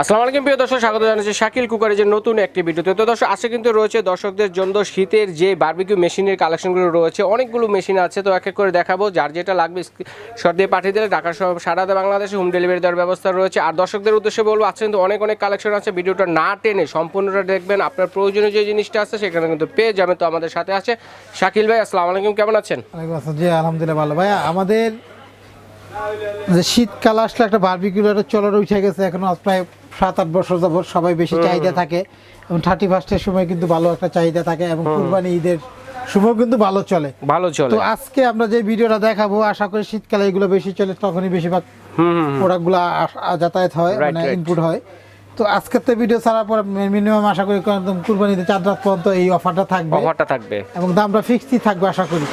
আসসালামু আলাইকুম, প্রিয় দর্শক, স্বাগত জানাচ্ছি শাকিল কুকারের যে নতুন একটি ভিডিওতে। তো দর্শক, আজকে কিন্তু রয়েছে দর্শকদের জন্য শীতের যে বারবিকিউ মেশিনের কালেকশনগুলো রয়েছে, অনেকগুলো মেশিন আছে। তো এক এক করে দেখাবো, যার যেটা লাগবে শর্ট দিয়ে পাঠিয়ে দিলে ঢাকা সহ সারা বাংলাদেশে হোম ডেলিভারি দেওয়ার ব্যবস্থা রয়েছে। আর দর্শকদের উদ্দেশ্যে বলব, আজকে কিন্তু অনেক অনেক কালেকশন আছে। ভিডিওটা না টেনে সম্পূর্ণটা দেখবেন। আপনার প্রয়োজনীয় যে জিনিসটা আছে, সেখানে কিন্তু পেয়ে যাবেন। তো আমাদের সাথে আছে শাকিল ভাই, আসসালামু আলাইকুম, কেমন আছেন? আলহামদুলিল্লাহ, ভালো। ভাইয়া, আমাদের যে শীতকাল আসলে একটা বারবিকিউর চলার উঠে গেছে। এখন প্রায় সাত আট বছর যাবত সবাই বেশি চাহিদা থাকে এবং থার্টি ফার্স্টের সময় কিন্তু ভালো একটা চাহিদা থাকে এবং কুরবানি ঈদের সময় কিন্তু ভালো চলে। ভালো চলে। তো আজকে আমরা যে ভিডিওটা দেখাবো আশা করি শীতকালে এগুলো বেশি চলে তখনই বেশিরভাগ প্রোডাক্টগুলো যাতায়াত হয় মানে ইনপুট হয়। তো আজকের তো ভিডিও ছাড়ার পর মিনিমাম আশা করি একদম কুরবানিতে চার রাত পর্যন্ত এই অফারটা থাকবে। অফারটা থাকবে। এবং দামটা ফিক্সই থাকবে আশা করি।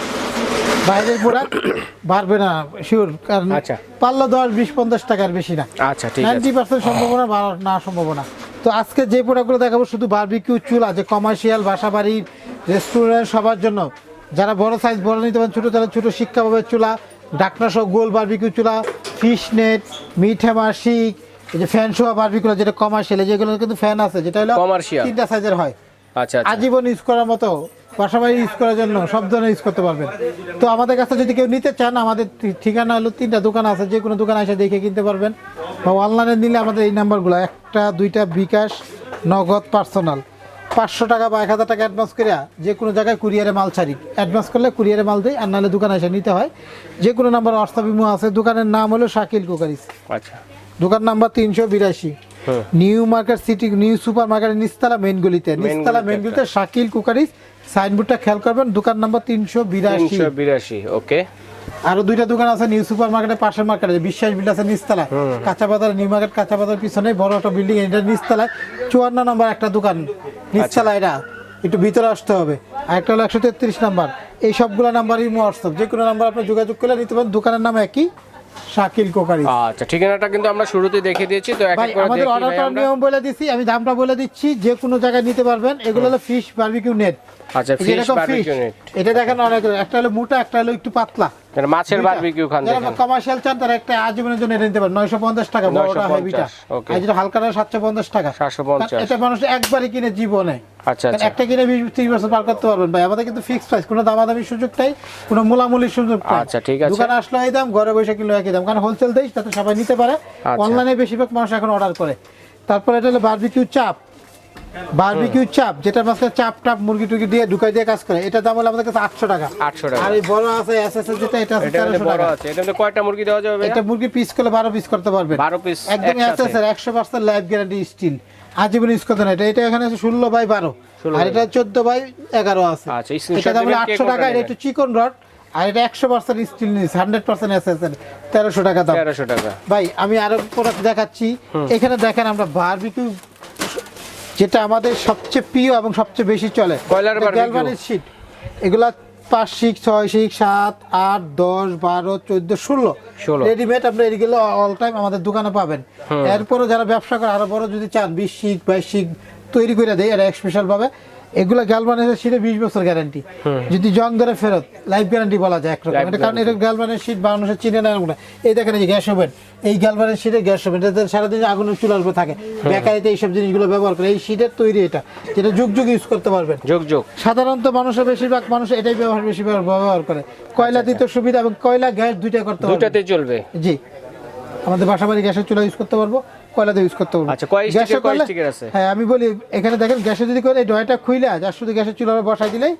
বাইরের প্রোডাক্ট বাড়বে না শিওর কারণ আচ্ছা। পারলে দশ বিশ পঞ্চাশ টাকার বেশি না। আচ্ছা নাইনটি পার্সেন্ট সম্ভাবনা বাড়ার না সম্ভাবনা। তো আজকে যে প্রোডাক্টগুলো দেখাবো শুধু বারবিকিউ চুলা যে কমার্শিয়াল বাসা বাড়ির রেস্টুরেন্ট সবার জন্য। যারা বড় সাইজ বড় নিতে পারেন ছোটো তাহলে ছোটো শিক্ষাভাবের চুলা ডাকনা সহ গোল বারবিকিউ চুলা ফিশ নেট মিট হ্যামার শিক এই যে ফ্যান সহ বারবিকিউ যেটা কমার্শিয়াল যেগুলো কিন্তু ফ্যান আছে যেটা হলো। তিনটা সাইজের হয়। আচ্ছা আচ্ছা। আজীবন ইউজ করার মতো বাসাবাড়ি ইউজ করার জন্য সব ধরনের ইউজ করতে পারবেন। তো আমাদের কাছে যদি কেউ নিতে চান আমাদের ঠিকানা হলো তিনটা দোকান আছে যে কোনো দোকানে এসে দেখে কিনতে পারবেন। বা অনলাইনে নিলে আমাদের এই নাম্বারগুলো একটা দুইটা বিকাশ নগদ পার্সোনাল পাঁচশো টাকা বা এক হাজার টাকা অ্যাডভান্স করে যে কোনো জায়গায় কুরিয়ারে মাল ছাড়ি। অ্যাডভান্স করলে কুরিয়ারে মাল দিই আর নাহলে দোকানে এসে নিতে হয়। যে কোনো নাম্বার হোয়াটসঅ্যাপ ইমো আছে। দোকানের নাম হলো শাকিল কুকারিস। আচ্ছা। দোকান নাম্বার তিনশো বিরাশি। New Market City New Super Market Nistala main গলিতে নিস্তালা মেন গলিতে শাকিল কুকারিস সাইনবোর্ডটা খেয়াল করবেন দোকান নাম্বার তিনশো বিরাশি। বিরাশি ওকে আরও দুইটা দোকান আছে নিউ সুপার মার্কেটের পাশের মার্কেটে বিশ্বাস বিল আছে নিস্তালা কাঁচা বাজার নিউ মার্কেট কাঁচা বাজার পিছনে বড় একটা বিল্ডিং এটা নিস্তালায় চুয়ান্ন নম্বর একটা দোকান নিস্তালা এটা। একটু ভিতরে আসতে হবে। আর একটা হলো একশো তেত্রিশ নাম্বার। এই সবগুলো নাম্বারই হোয়াটসঅ্যাপ যে কোনো নাম্বার আপনি যোগাযোগ করলে নিতে পারেন দোকানের নাম একই। শাকিল কোকারি। আচ্ছা ঠিকানাটা কিন্তু আমরা শুরুতে দেখে দিয়েছি তো এক এক করে আমাদের অর্ডার করার নিয়ম বলে দিচ্ছি আমি দামটা বলে দিচ্ছি যে কোনো জায়গায় নিতে পারবেন। এগুলো হলো ফিশ বারবিকিউ নেট আচ্ছা ফিশ বারবিকিউ নেট এটা দেখেন অনেক একটা হলো মোটা একটা হলো একটু পাতলা। এটা মাছের বারবিকিউ খান দেখেন। কমার্শিয়াল চান তারা একটা আজীবনের জন্য এটা নিতে পারেন। নয়শো পঞ্চাশ টাকা বড়টা হেভিটা. আর যেটা হালকাটা সাতশো পঞ্চাশ টাকা। 750 এটা মানুষ একবারই কিনে জীবনে। আচ্ছা আচ্ছা। একটা কিনে বিশ ত্রিশ বছর পার করতে পারবেন ভাই। আমাদের কিন্তু ফিক্সড প্রাইস কোনো দামাদামির সুযোগ নাই কোনো মূলামূলির সুযোগ নাই। আচ্ছা, ঠিক আছে। দোকানে আসলে এই দাম ঘরে বসে কিনলে একই দাম। কারণ হোলসেল দেয় যাতে সবাই নিতে পারে। আচ্ছা। অনলাইনে বেশিরভাগ মানুষ এখন অর্ডার করে। তারপর এটা হলো বারবিকিউ চাপ। বারবিকিউ চাপ যেটা মাঝখানে চাপ টাপ মুরগি টুরগি দিয়ে ঢুকাই দিয়ে কাজ করে এটা দাম হলো আমাদের কাছে আটশো টাকা। 800 টাকা। আর এই বড় আছে যেটা এটা আছে এটা মধ্যে তেরোশো বড় টাকা। আছে এটা কয়টা মুরগি দেওয়া যাবে এটা মুরগি পিস করলে বারো পিস করতে পারবেন 12 পিস একদম একসাথে। এসএস একশো পার্সেন্ট লাইফ গ্যারান্টি স্টিল আজীবন ইউজ করতে না। এটা এটা এখানে আছে ষোলো বাই বারো। আর এটা চোদ্দ বাই এগারো আছে। আচ্ছা, এটা দাম আটশো কোনটা টাকা এটা একটু চিকন রড আর এটা একশো পার্সেন্ট স্টিল নিস হান্ড্রেড পার্সেন্ট এসএস তেরোশো টাকা দাম। তেরোশো টাকা। ভাই আমি আরও প্রোডাক্ট দেখাচ্ছি। এখানে দেখেন আমরা বারবিকিউ যেটা আমাদের সবচেয়ে প্রিয় এবং সবচেয়ে বেশি চলে। কয়লার barbecue? শীট এগুলা পাঁচ সিক্স ছয় সিক্স সাত আট দশ বারো চোদ্দ ষোলো। রেডিমেড আপনি এগুলো অল টাইম আমাদের দোকানে পাবেন। এরপরও যারা ব্যবসা করে আরও বড় যদি চান বিশ সিক বাইশ সিক তৈরি করে দেয় এটা স্পেশাল ভাবে এগুলো গ্যালভানিজের শীটে বিশ বছর গ্যারান্টি যদি জং ধরে ফেরত লাইফ গ্যারান্টি বলা যায় একরকম। এটা কারণ এটা গ্যালভানের শীট মানুষের চিনে না না। এই দেখেন এই গ্যাস ওভেন এই গ্যালভানের শীটে গ্যাস ওভেন এটাতে সারাদিন আগুনের চুলার উপর থাকে। বেকারিতে এইসব জিনিসগুলো ব্যবহার করে। এই শীটের তৈরি এটা যেটা যুগ যুগ ইউজ করতে পারবেন। যুগ যুগ। সাধারণত মানুষের বেশিরভাগ মানুষ এটাই ব্যবহার বেশি ব্যবহার- ব্যবহার করে। কয়লা দিতে সুবিধা এবং কয়লা গ্যাস দুইটা করতে পারবে। দুটাতে চলবে। জি। আমাদের বাসা বাড়ি গ্যাসের চুলা ইউজ করতে পারব। কয়লাতে ইউজ করতে পারব আচ্ছা, কয় স্টিকের, কয় স্টিকের আছে? হ্যাঁ আমি বলি এখানে দেখেন গ্যাসে যদি করে এই ডয়টা খুইলে যা শুধু গ্যাসের চুলা বসাই দিলেই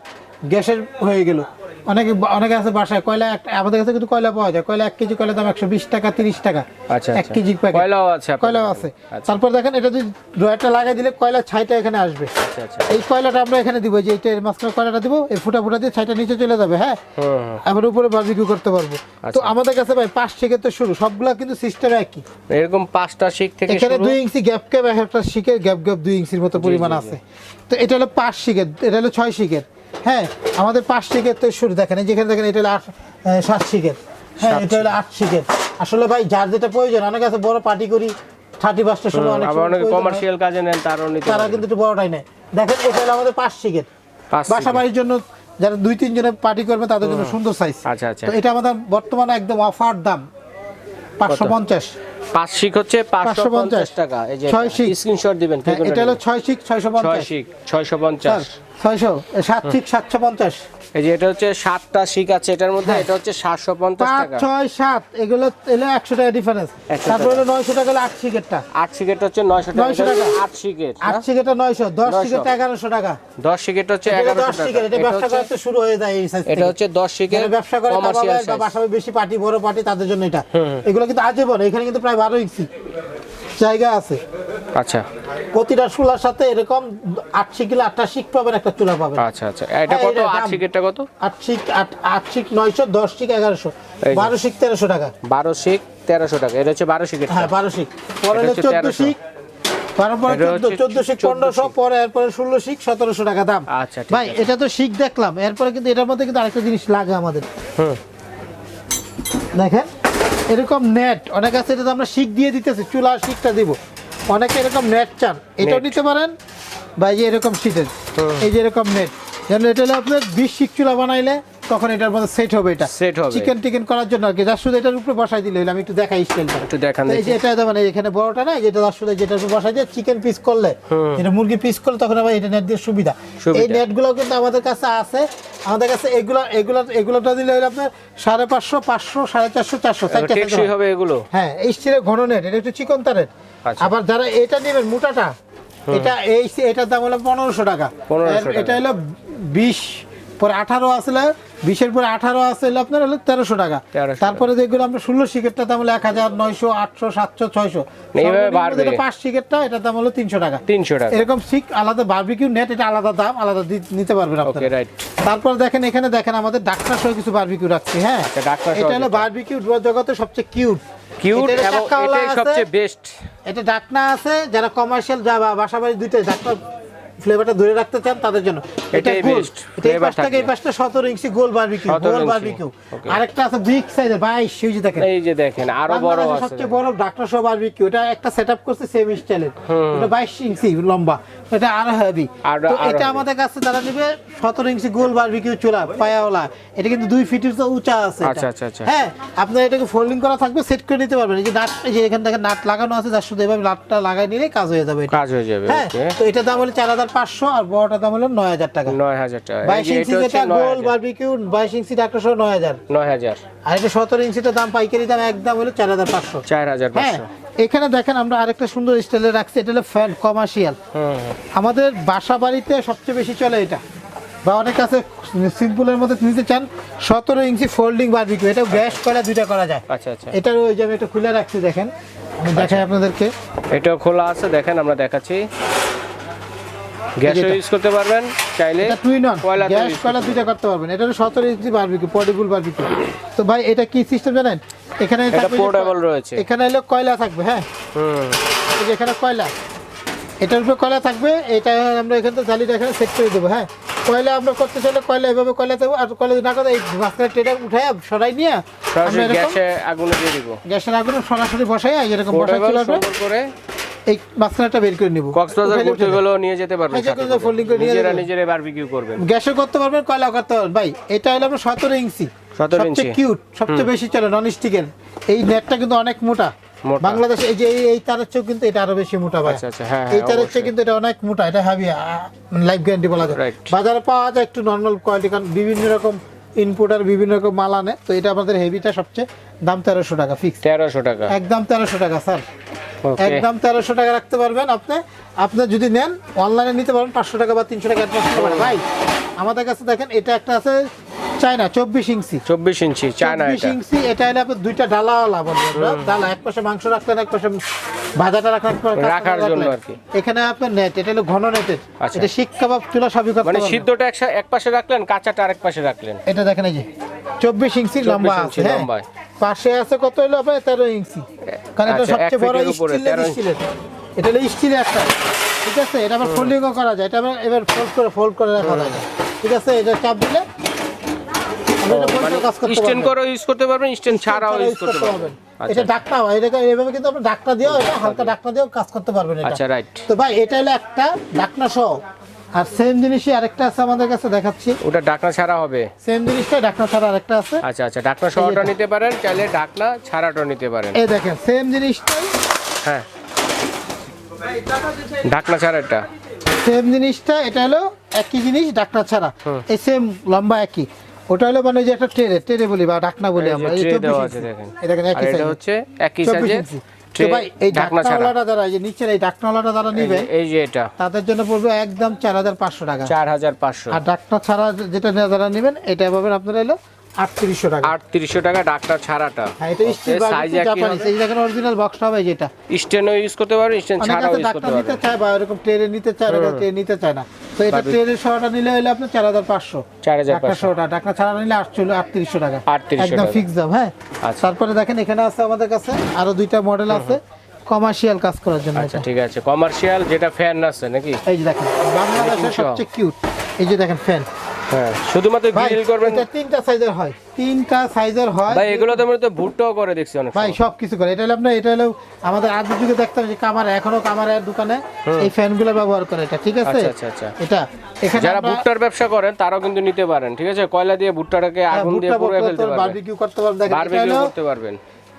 গ্যাসের হয়ে গেল অনেকে অনেকে আছে বাসায় কয়লা আমাদের কাছে কিন্তু কয়লা পাওয়া যায়। কয়লা এক কেজি কয়লা দাম একশো বিশ টাকা তিরিশ টাকা। আচ্ছা, এক আচ্ছা। কেজি কয়লাও আছে কয়লাও আছে। আচ্ছা। তারপর দেখেন এটা যদি ড্রয়ারটা লাগাই দিলে কয়লা ছাইটা এখানে আসবে। এই কয়লাটা আমরা এখানে দিব যে মাঝখানে কয়লাটা দিব এই ফুটা ফুটা দিয়ে ছাইটা নিচে চলে যাবে হ্যাঁ। আবার উপরে বারবিকিউ করতে পারব। তো। আমাদের কাছে ভাই পাঁচ থেকে তো শুরু সবগুলা কিন্তু সিস্টেম একই। এরকম পাঁচটা শিক থেকে এখানে দুই ইঞ্চি গ্যাপ গ্যাপ এক একটা শিকের গ্যাপ গ্যাপ দুই ইঞ্চির মতো পরিমাণ আছে। তো এটা হলো পাঁচ শিকের এটা হলো ছয় শিকের হ্যাঁ আমাদের পাঁচ শিকের তো শুরু দেখেন যেখানে দেখেন এটা হলো আট সাত শিকের হ্যাঁ এটা হলো আট শিকের আসলে ভাই যার যেটা প্রয়োজন অনেক আছে বড় পার্টি করি থার্টি পাঁচটার সময় অনেক। কমার্শিয়াল কাজে নেন নিতে তারা কিন্তু একটু বড়টাই নেয়। দেখেন এটা হলো আমাদের পাঁচ পাঁচ বাসা বাড়ির জন্য যারা দুই তিন জনের পার্টি করবে তাদের জন্য সুন্দর সাইজ আচ্ছা আচ্ছা। তো এটা আমাদের বর্তমানে একদম অফার দাম। পাঁচশো পঞ্চাশ। পাঁচ শিক হচ্ছে পাঁচশো পঞ্চাশ টাকা। এই যে ছয় শিক। স্ক্রিনশট দিবেন হ্যাঁ, এটা হলো ছয় শিক ছয়শো ছয় পঞ্চাশ শিক ছয়শো পঞ্চাশ। ছয়শো? সাত শিক সাতশো পঞ্চাশ। এই যে এটা হচ্ছে সাতটা শিক আছে এটার মধ্যে হ্যাঁ। এটা হচ্ছে সাতশো পঞ্চাশ টাকা। ছয় সাত এগুলো এলো একশো টাকা ডিফারেন্স 100 তারপরে হলো নয়শো টাকা হলো আট শিকেটটা আট শিকেট হচ্ছে নয়শো টাকা 900 এটা হচ্ছে টাকা। আট শিকেট আট শিকেটটা নয়শো দশ 900 এগারোশো টাকা। দশ শিকেট হচ্ছে এগারোশো টাকা। এটা ব্যবসা করতে শুরু হয়ে যায় এই সাইজ এটা হচ্ছে দশ শিকেট ব্যবসা করে কমার্শিয়াল কাবাবে বা সাইজ বাসায় বেশি পার্টি বড় পার্টি তাদের জন্য এটা। এগুলো কিন্তু আজীবন এখানে কিন্তু প্রায় বারো ইঞ্চি। জায়গা আছে। আচ্ছা। প্রতিটা চুলার সাথে এরকম আট শিকিলে আটটা শিক পাবেন একটা চুলা পাবেন। আচ্ছা আচ্ছা। এটা কত? আট কত? আট শিক আট আট শিক নয়শো দশ শিক এগারোশো। বারো শিক তেরোশো টাকা। বারো শিক তেরোশো টাকা। এটা হচ্ছে বারো হ্যাঁ বারো শিক পরে চোদ্দ 1300 শিক পরে চোদ্দ হচ্ছে চোদ্দ শিক 14 পনেরোশো পরে এরপরে ষোলো শিক সতেরোশো টাকা দাম। আচ্ছা, ভাই এটা তো শিক দেখলাম। এরপরে কিন্তু এটার মধ্যে কিন্তু আরেকটা জিনিস লাগে আমাদের। হুম। দেখেন এরকম নেট অনেক আছে এটা তো আমরা শিক দিয়ে দিতেছি চুলা শিকটা দিব। অনেকে এরকম নেট চান। এটাও নিতে পারেন বা এই যে এরকম শীতের এই যে এরকম নেট যেন এটা হলো আপনার বিশ শিক চুলা বানাইলে তখন এটার মধ্যে সেট হবে এটা। Set হবে। চিকেন টিকেন করার জন্য আর কি যার শুধু এটার উপরে বসাই দিলে হইল আমি একটু দেখাই স্টাইলটা একটু দেখান এই যে এটা মানে এখানে বড়টা না যেটা যার শুধু যেটা উপর বসাই দিয়ে চিকেন পিস করলে এটা মুরগি পিস করলে তখন আবার এটা নেট দিয়ে সুবিধা। সুবিধা। এই নেটগুলো কিন্তু আমাদের কাছে আছে আমাদের কাছে এগুলো এগুলো এগুলোটা দিলে আপনার সাড়ে পাঁচশো পাঁচশো সাড়ে চারশো চারশো টেকসই হবে এগুলো? হ্যাঁ এই স্টিলের ঘন নেট এটা একটু চিকন তারের। আচ্ছা। আবার যারা এটা নেবেন মোটাটা এটা এই এটার দাম হলো পনেরোশো টাকা। 1500 টাকা। এটা হলো বিশ পরে আঠারো আসলে বিশের পরে আঠারো আসলে আপনার হলো তেরোশো টাকা। তারপরে যেগুলো আমরা ষোলো শিকেটটা দাম হলো এক হাজার নয়শো আটশো সাতশো ছয়শো। পাঁচ শিকেটটা এটার দাম হলো তিনশো টাকা। তিনশো টাকা। এরকম শিক আলাদা বারবিকিউ নেট এটা আলাদা দাম আলাদা নিতে পারবেন আপনারা। রাইট তারপর দেখেন এখানে দেখেন আমাদের ডাক্তার সহ কিছু বারবিকিউ রাখছি হ্যাঁ? আচ্ছা, এটা হলো। বারবিকিউ জগতে সবচেয়ে কিউট কিউট এবং চাক্কাওয়ালা এটাই আছে। সবচেয়ে বেস্ট এটা ডাকনা আছে যারা কমার্শিয়াল যা বা বাসা বাড়ি দুইটাই ডাক্তার ফ্লেভারটা ধরে রাখতে চান তাদের জন্য। এটা এটা এই flavor এই। পাশটা সতেরো ইঞ্চি গোল বারবিকিউ 17 গোল বারবিকিউ. আরেকটা আছে বিগ সাইজের বাইশ যে দেখেন। এই যে দেখেন আরও বড় আছে। সবচেয়ে বড় ডাক্তার সহ বারবিকিউ এটা একটা সেটআপ করছে সেম স্টাইলের এটা বাইশ ইঞ্চি লম্বা। এটা আরও হেভি আরো- এটা আমাদের কাছে যারা নেবে সতেরো ইঞ্চি গোল বারবিকিউ চুলা পায়াওয়ালা এটা কিন্তু দুই ফিটের তো উঁচা আছে আচ্ছা, আচ্ছা, আচ্ছা। হ্যাঁ আপনার এটাকে ফোল্ডিং করা থাকবে সেট করে নিতে পারবেন। এই যে নাট এই যে এখান থেকে নাট লাগানো আছে যার শুধু এভাবে নাটটা লাগাই নিলে কাজ হয়ে যাবে কাজ হয়ে যাবে হ্যাঁ তো এটার দাম হলো চার হাজার পাঁচশো আর বড়টার দাম হলো নয় হাজার টাকা। নয় হাজার টাকা। বাইশ ইঞ্চি যেটা গোল বারবিকিউ বাইশ ইঞ্চি সহ নয় হাজার। নয় হাজার। আর এটা সতেরো ইঞ্চিটার দাম পাইকারি দাম একদম হলো চার হাজার পাঁচশো। চার হাজার হ্যাঁ পাঁচশো। এখানে দেখেন আমরা আরেকটা সুন্দর স্টাইলে রাখছি এটা হলো ফ্যান কমার্শিয়াল। আমাদের বাসা বাড়িতে সবচেয়ে বেশি চলে এটা। বা অনেক আছে সিম্পলের মধ্যে নিতে চান সতেরো ইঞ্চি ফোল্ডিং বারবিকিউ এটা গ্যাস করা দুইটা করা যায়। আচ্ছা আচ্ছা। এটার ওই যে আমি একটু খুলে রাখছি দেখেন। আমি দেখাই আপনাদেরকে। এটাও খোলা আছে দেখেন আমরা দেখাচ্ছি। গ্যাসও ইউজ করতে পারবেন চাইলে অন কয়লাতেও গ্যাস কয়লা দুইটা করতে পারবেন। এটা হলো সতেরো ইঞ্চি বারবিকিউ পোর্টেবল বারবিকিউ তো ভাই এটা কি সিস্টেম জানেন? এখানে এটা portable রয়েছে। এখানে হলো কয়লা থাকবে হ্যাঁ? হুম। এখানে কয়লা। এটার উপরে কয়লা থাকবে এটা আমরা এখান থেকে জালিটা এখানে সেট করে দেবো হ্যাঁ? কয়লা আমরা করতে চাইলে কয়লা এভাবে কয়লা দেবো আর কয়লা না করে এই মাঝখানে ট্রেটা উঠাই সরাই নিয়ে গ্যাসে আগুনে দিয়ে দিব। গ্যাসের আগুনে সরাসরি বসাই এরকম বসাই চলে আসবে করে এই মাঝখানেটা বের করে নিব। কক্সবাজার ঘুরতে গেলেও নিয়ে যেতে পারবেন কোনো করে। নিয়ে নিজেরা। বারবিকিউ করবেন। গ্যাসে করতে পারবেন কয়লা করতে পারবেন। ভাই এটা হলো আপনার সতেরো ইঞ্চি। 17 সবচেয়ে কিউট সবচেয়ে বেশি চলে নন স্টিকের এই নেটটা কিন্তু অনেক মোটা। বাংলাদেশে এই যে এই- এই তারের চেয়েও কিন্তু এটা আরও বেশি মোটা ভাই। আচ্ছা, আচ্ছা, হ্যাঁ, এই হ্যাঁ, তারের চেয়ে কিন্তু এটা অনেক মোটা এটা হাবি লাইফ গ্যারান্টি বলা যায়। বাজারে পাওয়া যায় একটু নর্মাল কোয়ালিটি কারণ বিভিন্ন রকম ইনপুট আর বিভিন্ন রকম মাল আনে। তো এটা আমাদের হেভিটা সবচেয়ে দাম তেরোশো টাকা ফিক্স তেরোশো টাকা। একদম তেরোশো টাকা স্যার একদম তেরোশো টাকা রাখতে পারবেন আপনি। আপনি যদি নেন অনলাইনে নিতে পারেন পাঁচশো টাকা বা তিনশো টাকা অ্যাডভান্স করতে পারেন। ভাই আমাদের কাছে দেখেন এটা একটা আছে চায়না চব্বিশ ইঞ্চি। চব্বিশ ইঞ্চি চায়না চব্বিশ ইঞ্চি এটা হলে আপনার দুইটা ডালাওয়ালা বলবেন। ডালা এক পাশে মাংস রাখলেন এক পাশে ভাজাটা পাশে রাখার জন্য আর কি। এখানে আপনার নেট এটা হলো ঘন নেটের আচ্ছা। এটা শিক কাবাব চুলা সবই করতে মানে সিদ্ধটা এক পাশে রাখলেন কাঁচাটা আরেক পাশে রাখলেন। এটা দেখেন এই যে চব্বিশ ইঞ্চি লম্বা আছে হ্যাঁ? পাশে আছে কত হলো আপনার? তেরো ইঞ্চি। কারণ এটা আচ্ছা, সবচেয়ে বড় স্টিলের 13 ইঞ্চি। স্টিলের এটা হলো স্টিলের একটা। ঠিক আছে? এটা আবার ফোল্ডিংও করা যায়। এটা আবার এবার ফোল্ড করে ফোল্ড করে রাখা যায়। ঠিক আছে? এটা চাপ দিলে আপনি এটা করে কাজ করতে পারবেন। করে ইউজ করতে পারবেন স্ট্যান্ড ছাড়াও ছাড়া ইউজ করতে পারবেন। এটা আচ্ছা ডাকটা হয় এটা এভাবে কিন্তু আপনি ডাকটা দিয়েও এটা হালকা ডাকটা দিয়েও কাজ করতে পারবেন এটা। আচ্ছা রাইট তো ভাই এটা হলো একটা ডাকনা সহ। আর সেম জিনিসই আরেকটা আছে আমাদের কাছে দেখাচ্ছি। ওটা ডাকনা ছাড়া হবে। সেম জিনিসটা ডাকনা ছাড়া আরেকটা আছে। আচ্ছা আচ্ছা ডাকনা সহটা নিতে পারেন চাইলে ডাকনা ছাড়াটা নিতে পারেন। এই দেখেন সেম জিনিসটাই। হ্যাঁ। ঢাকনা ছাড়া এটা। সেম জিনিসটা এটা হলো একই জিনিস ডাকনা ছাড়া। এই সেম লম্বা একই। ওটা হলো মানে যে একটা ট্রেরে ট্রেরে বলি বা ডাকনা বলি আমরা এই ট্রে 24 দেওয়া ইঞ্চি। আছে দেখেন। আর এটা সাইজ হচ্ছে একই 24 সাইজে ইঞ্চি। তো ট্রে ভাই এই ঢাকনা যারা এই নিচের এই ডাকনাওয়ালাটা যারা নিবে এই যে এটা। তাদের জন্য পড়বে একদম চার হাজার পাঁচশো টাকা। চার হাজার পাঁচশো। আর ডাকনা ছাড়া যেটা যারা নেবেন এটা পাবেন আপনারা হলো আটত্রিশশো টাকা। আটত্রিশশো টাকা ডাকনা ছাড়াটা। হ্যাঁ এটা স্টিল সাইজ জাপানিজ এই দেখেন অরিজিনাল বক্সটা হবে যেটা। স্টেনও ইউজ করতে পারবেন স্টেন ছাড়াও ইউজ নিতে চায় বা এরকম ট্রেনে নিতে চায় ট্রেন নিতে চায় না। তো এটা পারবে। ট্রেনের নিলে হলে আপনার চার হাজার পাঁচশো। চার হাজার পাঁচশো। ডাক্তার ছাড়া নিলে আটচল্লিশ আটত্রিশশো টাকা। 3800 একদম টাকা। ফিক্স দাম হ্যাঁ? আচ্ছা। তারপরে দেখেন এখানে আছে আমাদের কাছে আরও দুইটা মডেল আছে কমার্শিয়াল কাজ করার জন্য আচ্ছা ঠিক আছে। কমার্শিয়াল যেটা ফ্যান আছে নাকি? এই যে দেখেন বাংলাদেশের সবচেয়ে কিউট এই যে দেখেন ফ্যান হ্যাঁ শুধুমাত্র গ্রিল করবেন? এটা তিনটা সাইজের হয়। তিনটা সাইজের হয়। ভাই এগুলো তো আমরা তো ভুট্টাও করে দেখছি অনেক ভাই করে। এটা হলো আপনার এটা হলো আমাদের আদি যুগে দেখতাম যে কামার এখনও কামারের দোকানে এই ফ্যানগুলো ব্যবহার করে এটা ঠিক আছে? আচ্ছা আচ্ছা আচ্ছা। এটা এখানে যারা ভুট্টার ব্যবসা করেন তারাও কিন্তু নিতে পারেন ঠিক আছে? কয়লা দিয়ে ভুট্টাটাকে হ্যাঁ, আগুন দিয়ে পুড়ে ফেলতে পারবেন বারবিকিউ করতে পারবেন দেখেন বারবিকিউ করতে পারবেন।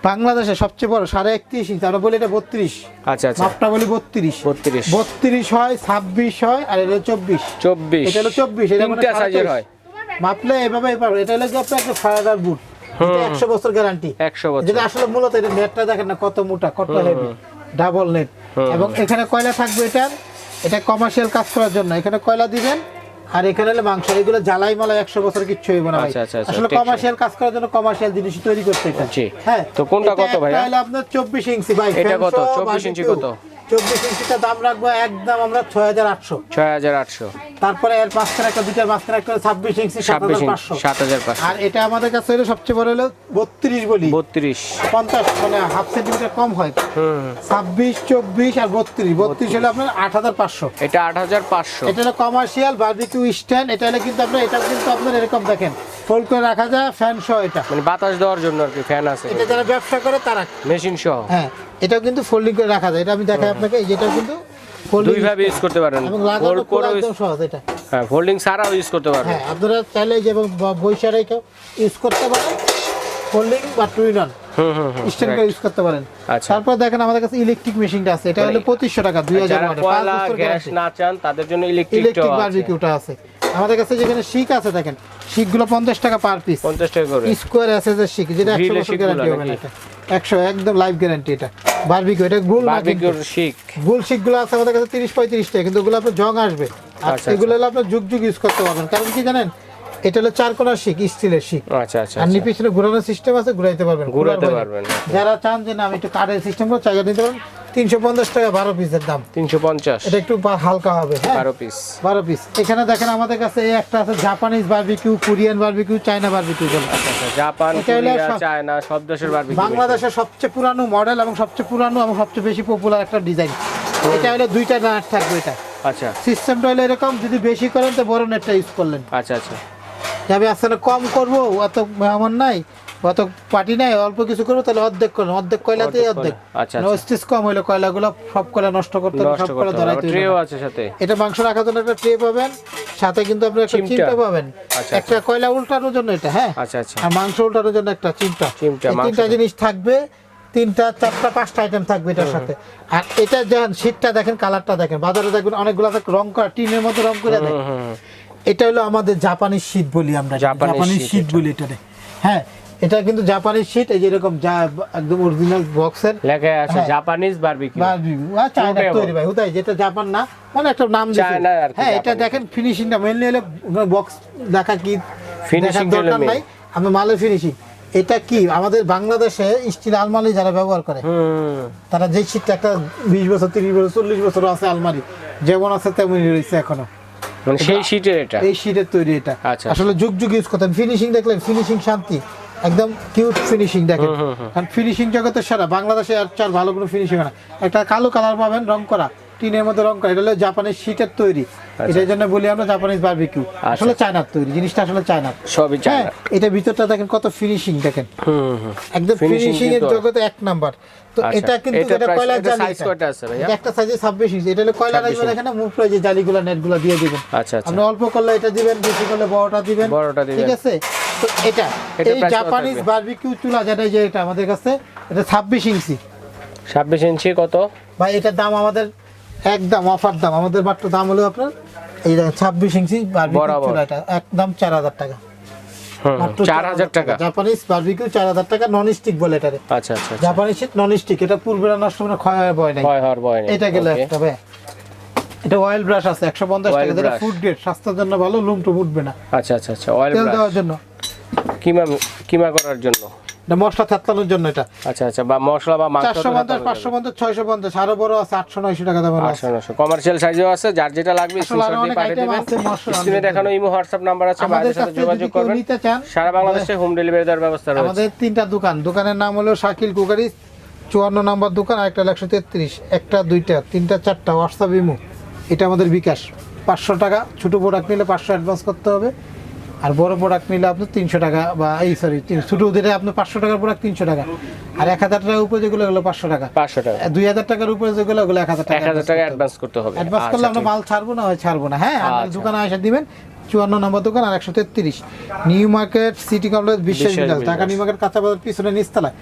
বাংলাদেশে সবচেয়ে বড় সাড়ে একত্রিশ ইঞ্চি আমরা বলি এটা বত্রিশ। আচ্ছা আচ্ছা। মাপটা বলি বত্রিশ। বত্রিশ। বত্রিশ হয় ছাব্বিশ হয় আর এটা চব্বিশ। চব্বিশ। এটা হলো চব্বিশ এটা মানে সাইজের হয়। মাপলে এভাবে এটা হলো কি আপনার একটা ফায়ার বুট একশো বছর গ্যারান্টি একশো বছর। যেটা আসলে মূলত এটা নেটটা দেখেন না কত মোটা কত হেভি ডাবল নেট এবং এখানে কয়লা থাকবে এটা এটা কমার্শিয়াল কাজ করার জন্য। এখানে কয়লা দিবেন? আর এখানে হলে মাংস এগুলো জ্বালাই মালাই একশো বছর কিচ্ছু হইব না আচ্ছা, আচ্ছা, আচ্ছা, আসলে কমার্শিয়াল কাজ করার জন্য কমার্শিয়াল জিনিস তৈরি করতে হ্যাঁ। তো কোনটা কত ভাই আপনার চব্বিশ ইঞ্চি ভাই। এটা কত? চব্বিশ ইঞ্চি কত? চব্বিশ ইঞ্চিটা দাম রাখব একদম আমরা ছয় হাজার আটশো। ছয় হাজার আটশো। তারপরে এর মাঝখানে একটা দুইটার মাঝখানে একটা ছাব্বিশ ইঞ্চি সাত ছাব্বিশ হাজার পাঁচশো। সাত হাজার পাঁচশো। আর এটা আমাদের কাছে হলো সবচেয়ে বড় হলো বত্রিশ বলি। বত্রিশ। পঞ্চাশ মানে হাফ সেন্টিমিটার কম হয়। ছাব্বিশ চব্বিশ আর বত্রিশ। বত্রিশ হলো আপনার আট হাজার পাঁচশো। এটা আট হাজার পাঁচশো। এটা হলো কমার্শিয়াল বার্বিকিউ স্ট্যান্ড এটা হলো কিন্তু আপনার এটা কিন্তু আপনার এরকম দেখেন। ফোল্ড করে রাখা যায় ফ্যান সহ এটা। মানে বাতাস দেওয়ার জন্য আর কি ফ্যান আছে। এটা যারা ব্যবসা করে তারা। মেশিন সহ। হ্যাঁ। এটাও কিন্তু ফোল্ডিং করে রাখা যায়। এটা আমি দেখাই আপনাকে এই যেটাও কিন্তু দুই ভাবে ইউজ করতে পারেন। ফোল্ড করে একদম সহজ এটা। হ্যাঁ ফোল্ডিং ছাড়াও ইউজ করতে পারবেন। হ্যাঁ আপনারা চাইলে যে বৈশা রেখেও ইউজ করতে পারেন। ফোল্ডিং বা হুম হুম হুম স্ট্যান্ড করে ইউজ করতে পারেন। আচ্ছা। তারপর দেখেন আমাদের কাছে ইলেকট্রিক মেশিনটা আছে। এটা হলো পঁচিশশো টাকা দুই হাজার যারা কয়লা গ্যাস না চান তাদের জন্য ইলেকট্রিক আছে। বারবিকিউটা আছে। আমাদের কাছে যেখানে শিক আছে দেখেন শিকগুলো পঞ্চাশ টাকা পার পিস পঞ্চাশ টাকা করে। স্কোয়ার এসএস শিক যেটা একশো Grill এর বছর গ্যারান্টি হবে এটা। একশো একদম লাইফ গ্যারান্টি এটা। বারবিকিউ এটা গুল বারবিকিউর শিক। গুল শিকগুলো আছে আমাদের কাছে 30 35 টাকা কিন্তু ওগুলো আপনার জং আসবে। আর আচ্ছা, আচ্ছা। এগুলো হলো আপনার যুগ যুগ ইউজ করতে পারবেন। কারণ কি জানেন? এটা হলো চার কোনা শিক স্টিলের শিক। আচ্ছা আচ্ছা আর আচ্ছা। পিছনে ঘোরানোর সিস্টেম আছে ঘুরাইতে পারবেন ঘুরাতে পারবেন। যারা চান যে না আমি একটু কাঠের সিস্টেম চাইয়া নিতে পারবেন। 350 টাকা 12 পিসের দাম। 350 এটা একটু হালকা হবে হ্যাঁ? 12 পিস। 12 পিস। এখানে দেখেন আমাদের কাছে এই একটা আছে Japanese barbecue Korean barbecue China barbecue আচ্ছা, আচ্ছা, জাপান কোরিয়া চায়না সব দেশের বারবিকিউ বাংলাদেশের সবচেয়ে পুরানো মডেল এবং সবচেয়ে পুরানো এবং সবচেয়ে বেশি পপুলার একটা ডিজাইন এটা হলো দুইটা নাট থাকবে এটা। আচ্ছা। সিস্টেম হলো এরকম যদি বেশি করেন তো বড় নেটটা ইউজ করলেন। আচ্ছা আচ্ছা। যাবে আসলে কম করব অত মেহমান নাই। অত পার্টি নাই অল্প কিছু করব তাহলে অর্ধেক করবেন অর্ধেক কয়লাতেই অর্ধেক আচ্ছা, আচ্ছা। স্টিচ কম হইলে কয়লাগুলো সব কয়লা নষ্ট করতে হবে সব কয়লা ধরাইতে হবে হবে। ট্রেও আছে সাথে। এটা মাংস রাখার জন্য একটা ট্রে পাবেন সাথে কিন্তু আপনি একটা চিমটা। পাবেন। আচ্ছা, একটা কয়লা উল্টানোর জন্য এটা হ্যাঁ? আচ্ছা আচ্ছা। আর মাংস উল্টানোর জন্য একটা চিমটা। চিমটা, তিনটা জিনিস থাকবে তিনটা চারটা পাঁচটা আইটেম থাকবে এটার সাথে। আর এটা যখন শীতটা দেখেন কালারটা দেখেন। বাজারে দেখবেন অনেকগুলো রং করা টিনের মতো রং করে দেয়। এটা হলো আমাদের জাপানিজ শীত বলি আমরা। জাপানিজ শীত বলি এটারে। হ্যাঁ? এটা কিন্তু জাপানিজ শীত এই যেরকম যা একদম অরিজিনাল বক্সের লেখা আছে। জাপানিজ বারবিকিউ বা চায়না ওটাই তৈরি ভাই হুতাই যেটা জাপান না মানে একটা নাম দিছে। চায়না আর হ্যাঁ এটা। দেখেন ফিনিশিংটা মেনলি হলো বক্স দেখা কি হলো দরকার নাই আমরা মালের ফিনিশিং এটা কি আমাদের বাংলাদেশে স্টিল আলমারি যারা ব্যবহার করে হুম। তারা যে শীতটা একটা বিশ বছর তিরিশ বছর চল্লিশ বছর আছে আলমারি যেমন আছে তেমনই রয়েছে এখনও। মানে সেই শীটের এটা? এই শীটের তৈরি এটা। আচ্ছা। আসলে যুগ যুগ ইউজ করতেন ফিনিশিং দেখলেন ফিনিশিং শান্তি। একদম কিউট ফিনিশিং দেখেন। কারণ ফিনিশিং জগতের সারা। বাংলাদেশে আর চার ভালো কোনো ফিনিশিং হয় না। একটা কালো কালার পাবেন রং করা। টিনের মধ্যে রং করা। এটা হলো জাপানের শীটের তৈরি। এটার জন্য বলি আমরা জাপানিজ বারবিকিউ আসলে চায়নার তৈরি। জিনিসটা আসলে চায়নার। সবই হ্যাঁ এটা ভিতরটা দেখেন কত ফিনিশিং দেখেন। একদম ফিনিশিং এর জগতে এক নাম্বার। তো আচ্ছা, এটা কিন্তু এটা এটা জালি একটা সাইজে 26 ইঞ্চি এটা হলো কয়লার 26 আসবে এখানে মুখ যে জালিগুলো নেটগুলো দিয়ে দিবেন। আচ্ছা আচ্ছা। আপনি অল্প করলে এটা দিবেন বেশি করলে বড়টা দিবেন। বড়টা দিবেন। ঠিক আছে? তো এটা এই জাপানিজ? বারবিকিউ চুলা যেটা যে এটা আমাদের কাছে এটা 26 ইঞ্চি। ছাব্বিশ ইঞ্চি কত? ভাই এটার দাম আমাদের একদম অফার দাম। আমাদের মাত্র দাম হলো আপনার এই দেখেন 26 ইঞ্চি বারবিকিউ চুলা এটা একদম 4000 টাকা। চার হাজার টাকা। জাপানিজ বারবিকিউ 4000 টাকা নন স্টিক বলে এটারে। আচ্ছা আচ্ছা আচ্ছা। নন স্টিক এটা পূর্বে নষ্ট মানে ক্ষয় হওয়ার ভয় নাই। ভয় হওয়ার ভয় নেই। এটা গেলে Okay. একটা ভাই। এটা অয়েল ব্রাশ আছে একশো পঞ্চাশ Oil টাকা ফুড গ্রেড স্বাস্থ্যের জন্য ভালো লুম টুম উঠবে না। আচ্ছা আচ্ছা আচ্ছা অয়েল দেওয়ার জন্য। কিমা কিমা করার জন্য? এটা মশলা থাতলানোর জন্য এটা। আচ্ছা আচ্ছা বা মশলা বা মাংস চারশো পঞ্চাশ পাঁচশো পঞ্চাশ ছয়শো পঞ্চাশ আরও বড় আছে আটশো নয়শো টাকা দামের আছে। কমার্শিয়াল সাইজও আছে যার যেটা লাগবে স্ক্রিনশট দিয়ে পাঠিয়ে দিবেন। স্ক্রিনে দেখানো ইমো হোয়াটসঅ্যাপ নাম্বার আছে আমাদের সাথে যোগাযোগ করবেন। নিতে চান সারা বাংলাদেশে হোম ডেলিভারি দেওয়ার ব্যবস্থা রয়েছে। আমাদের তিনটা দোকান। দোকানের নাম হলো শাকিল কুকারি চুয়ান্ন নম্বর দোকান একটা একশো তেত্রিশ একটা দুইটা তিনটা চারটা হোয়াটসঅ্যাপ ইমো এটা আমাদের বিকাশ। পাঁচশো টাকা ছোটো প্রোডাক্ট নিলে পাঁচশো অ্যাডভান্স করতে হবে। আর বড় প্রোডাক্ট নিলে আপনি তিনশো টাকা বা এই সরি ছোটো দিলে আপনি পাঁচশো টাকার প্রোডাক্ট তিনশো টাকা। আর এক হাজার টাকার উপরে যেগুলো হলো পাঁচশো টাকা। পাঁচশো টাকা। দুই হাজার টাকার উপরে যেগুলো ওগুলো এক হাজার টাকা এক হাজার টাকা অ্যাডভান্স করতে হবে। অ্যাডভান্স করলে আচ্ছা, আমরা মাল ছাড়বো না হয় ছাড়বো না। হ্যাঁ আপনার আচ্ছা। দোকানে এসে দিবেন চুয়ান্ন নম্বর দোকান আর একশো তেত্রিশ। নিউ মার্কেট সিটি কমপ্লেক্স বিশ্বাস ঢাকা নিউ মার্কেট কাঁচা বাজার পিছনে নিচতলায়।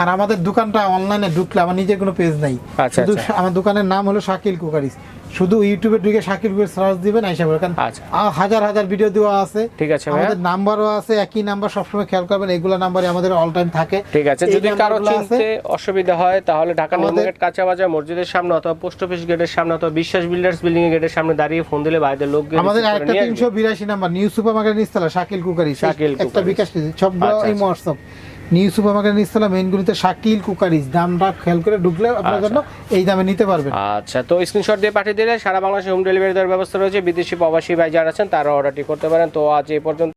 আর আমাদের দোকানটা অনলাইনে ঢুকলে আমার নিজের কোনো পেজ নাই। শুধু আচ্ছা। আমার দোকানের নাম হলো শাকিল কুকারিস। শুধু ইউটিউবে ঢুকে কুকারিস সার্চ দিবেন আইসা পাবেন কারণ আচ্ছা। হাজার হাজার ভিডিও দেওয়া আছে। ঠিক আছে আমাদের নাম্বারও আছে একই নাম্বার সবসময় খেয়াল করবেন এগুলো নাম্বারে আমাদের অল টাইম থাকে। ঠিক আছে যদি কারও চিনতে অসুবিধা হয় তাহলে ঢাকা নিউ মার্কেট কাঁচা বাজার মসজিদের সামনে অথবা পোস্ট অফিস গেটের সামনে অথবা বিশ্বাস বিল্ডার্স বিল্ডিং এর গেটের সামনে দাঁড়িয়ে ফোন দিলে বাইরের লোক গিয়ে আমাদের নিয়ে তিনশো বিরাশি number New Super Market Nistala Shakil cookery. Shakil একটা বিকাশ নিচে, সবগুলো আচ্ছা, এই আচ্ছা। নিউ সুপার মার্কেট নিস্তলা মেইনগুলিতে শাকিল কুকারিস দামটা খেয়াল করে ঢুকলে আপনার আচ্ছা। জন্য এই দামে নিতে পারবেন। আচ্ছা তো স্ক্রিনশট দিয়ে পাঠিয়ে দিলে সারা বাংলাদেশে হোম ডেলিভারি দেওয়ার ব্যবস্থা রয়েছে। বিদেশি প্রবাসী ভাই যারা আছেন তারা অর্ডারটি করতে পারেন। তো আজ এই পর্যন্ত